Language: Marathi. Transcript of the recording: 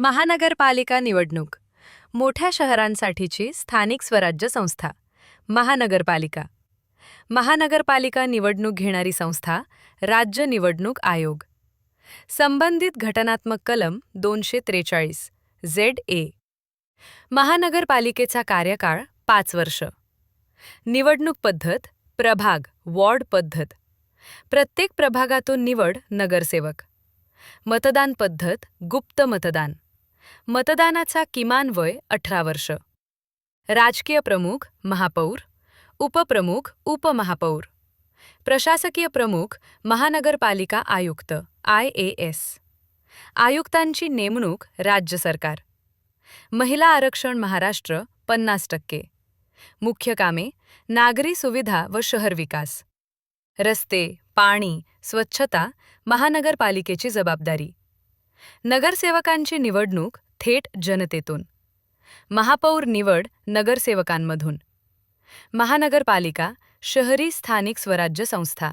महानगरपालिका निवडणूक. मोठ्या शहरांसाठीची स्थानिक स्वराज्य संस्था. महानगरपालिका. महानगरपालिका निवडणूक घेणारी संस्था राज्य निवडणूक आयोग. संबंधित घटनात्मक कलम दोनशे त्रेचाळीस झेड ए. महानगरपालिकेचा कार्यकाळ पाच वर्ष. निवडणूक पद्धत प्रभाग वॉर्ड पद्धत. प्रत्येक प्रभागातून निवड नगरसेवक. मतदान पद्धत गुप्त मतदान. मतदानाचा किमान वय अठरा वर्ष. राजकीय प्रमुख महापौर उपप्रमुख उपमहापौर. प्रशासकीय प्रमुख महानगरपालिका आयुक्त आय ए एस. आयुक्तांची नेमणूक राज्य सरकार. महिला आरक्षण महाराष्ट्र पन्नास टक्के. मुख्य कामे नागरी सुविधा व शहर विकास. रस्ते पाणी स्वच्छता महानगरपालिकेची जबाबदारी. नगरसेवकांची निवडणूक थेट जनतेतून. महापौर निवड नगरसेवकांमधून. महानगरपालिका शहरी स्थानिक स्वराज्य संस्था.